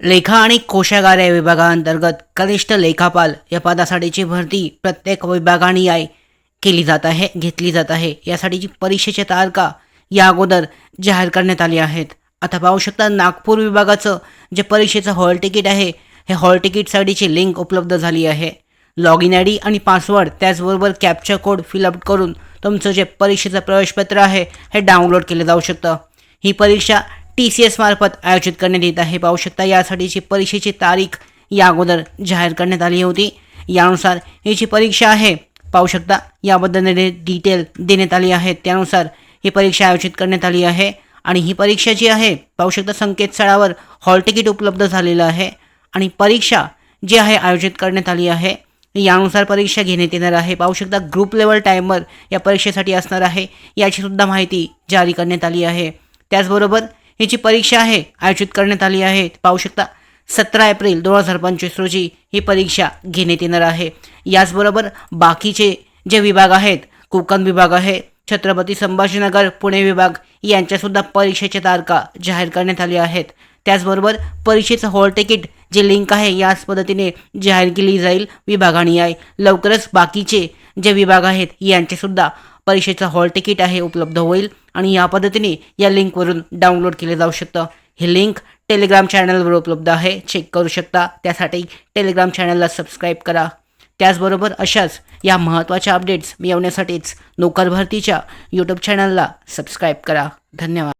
लेखा आणि कोशागार या विभागाअंतर्गत कनिष्ठ लेखापाल या पदासाठीची भरती प्रत्येक विभागाने आहे केली जात आहे घेतली जात आहे. यासाठीची परीक्षेच्या तारखा या अगोदर जाहीर करण्यात आली आहेत. आता पाहू शकता नागपूर विभागाचं जे परीक्षेचं हॉल तिकीट आहे हे हॉल तिकीटसाठीची लिंक उपलब्ध झाली आहे. लॉग इन आय डी आणि पासवर्ड त्याचबरोबर कॅप्चर कोड फिलअप करून तुमचं जे परीक्षेचं प्रवेशपत्र आहे हे डाउनलोड केलं जाऊ शकतं. ही परीक्षा टी सी एस मार्फत आयोजित करण्यात येत आहे. पाहू शकता यासाठीची परीक्षेची तारीख या अगोदर जाहीर करण्यात आली होती. यानुसार ही जी परीक्षा आहे पाहू शकता याबद्दल डिटेल देण्यात आली आहे. त्यानुसार ही परीक्षा आयोजित करण्यात आली आहे आणि ही परीक्षा जी आहे पाहू शकता संकेतस्थळावर हॉल तिकीट उपलब्ध झालेलं आहे आणि परीक्षा जी आहे आयोजित करण्यात आली आहे. यानुसार परीक्षा घेण्यात येणार आहे. पाहू शकता ग्रुप लेवल टायमर या परीक्षेसाठी असणार आहे. याची सुद्धा माहिती जारी करण्यात आली आहे. त्याचबरोबर ही जी परीक्षा आहे. आयोजित करण्यात आली आहे. पाहू शकता सतरा एप्रिल दोन हजार पंचवीस रोजी ही परीक्षा घेण्यात येणार आहे. याचबरोबर बाकीचे जे विभाग आहेत कोकण विभाग आहे छत्रपती संभाजीनगर पुणे विभाग यांच्यासुद्धा परीक्षेच्या तारखा जाहीर करण्यात आल्या आहेत. त्याचबरोबर परीक्षेचं हॉल तिकीट जे लिंक आहे याच पद्धतीने जाहीर केली जाईल विभागाने आहे. लवकरच बाकीचे जे विभाग आहेत यांचेसुद्धा परीक्षेचं हॉल तिकीट आहे उपलब्ध होईल आणि या पद्धतीने या लिंकवरून डाउनलोड केले जाऊ शकतं. हे लिंक टेलिग्राम चॅनलवर उपलब्ध आहे. चेक करू शकता. त्यासाठी टेलिग्राम चॅनलला सबस्क्राईब करा. त्याचबरोबर अशाच या महत्त्वाच्या अपडेट्स मिळवण्यासाठीच नोकर भरतीच्या यूट्यूब चॅनलला सबस्क्राईब करा. धन्यवाद.